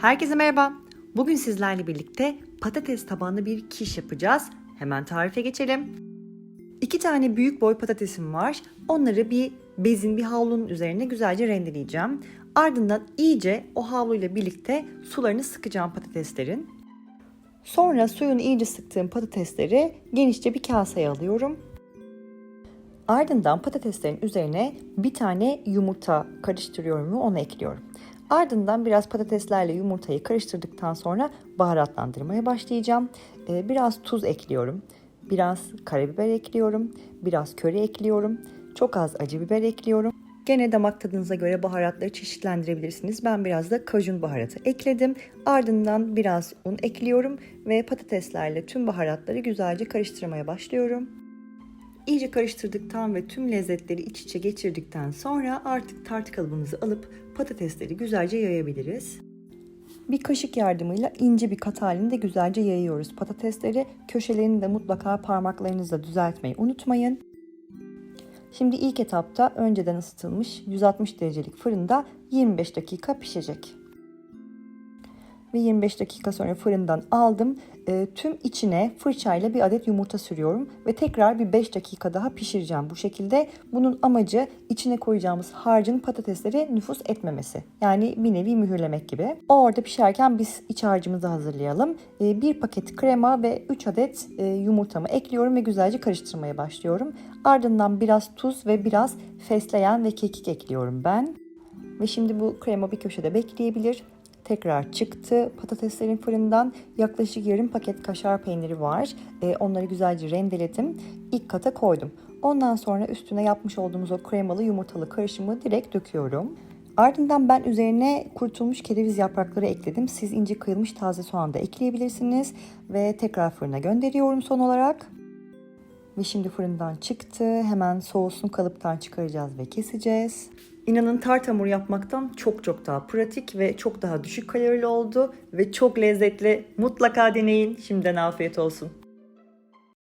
Herkese merhaba. Bugün sizlerle birlikte patates tabanlı bir kiş yapacağız. Hemen tarife geçelim. İki tane büyük boy patatesim var. Onları bir bezin, bir havlunun üzerine güzelce rendeleyeceğim. Ardından iyice o havluyla birlikte sularını sıkacağım patateslerin. Sonra suyunu iyice sıktığım patatesleri genişçe bir kaseye alıyorum. Ardından patateslerin üzerine bir tane yumurta karıştırıyorum ve onu ekliyorum. Ardından biraz patateslerle yumurtayı karıştırdıktan sonra baharatlandırmaya başlayacağım. Ee, biraz tuz ekliyorum. Biraz karabiber ekliyorum. Biraz köri ekliyorum. Çok az acı biber ekliyorum. Gene damak tadınıza göre baharatları çeşitlendirebilirsiniz. Ben biraz da kajun baharatı ekledim. Ardından biraz un ekliyorum ve patateslerle tüm baharatları güzelce karıştırmaya başlıyorum. İyice karıştırdıktan ve tüm lezzetleri iç içe geçirdikten sonra artık tart kalıbımızı alıp patatesleri güzelce yayabiliriz. Bir kaşık yardımıyla ince bir kat halinde güzelce yayıyoruz patatesleri. Köşelerini de mutlaka parmaklarınızla düzeltmeyi unutmayın. Şimdi ilk etapta önceden ısıtılmış 160 derecelik fırında 25 dakika pişecek. Ve 25 dakika sonra fırından aldım. E, tüm içine fırçayla bir adet yumurta sürüyorum ve tekrar bir 5 dakika daha pişireceğim bu şekilde. Bunun amacı içine koyacağımız harcın patatesleri nüfus etmemesi. Yani bir nevi mühürlemek gibi. O orada pişerken biz iç harcımızı hazırlayalım. E, bir paket krema ve 3 adet e, yumurtamı ekliyorum ve güzelce karıştırmaya başlıyorum. Ardından biraz tuz ve biraz fesleğen ve kekik ekliyorum ben. Ve şimdi bu krema bir köşede bekleyebilir. Tekrar çıktı patateslerin fırından. Yaklaşık yarım paket kaşar peyniri var. Ee, onları güzelce rendeledim. İlk kata koydum. Ondan sonra üstüne yapmış olduğumuz o kremalı yumurtalı karışımı direkt döküyorum. Ardından ben üzerine kurutulmuş kereviz yaprakları ekledim. Siz ince kıyılmış taze soğan da ekleyebilirsiniz. Ve tekrar fırına gönderiyorum son olarak. Ve şimdi fırından çıktı. Hemen soğusun kalıptan çıkaracağız ve keseceğiz. İnanın tart hamur yapmaktan çok çok daha pratik ve çok daha düşük kalorili oldu ve çok lezzetli. Mutlaka deneyin. Şimdiden afiyet olsun.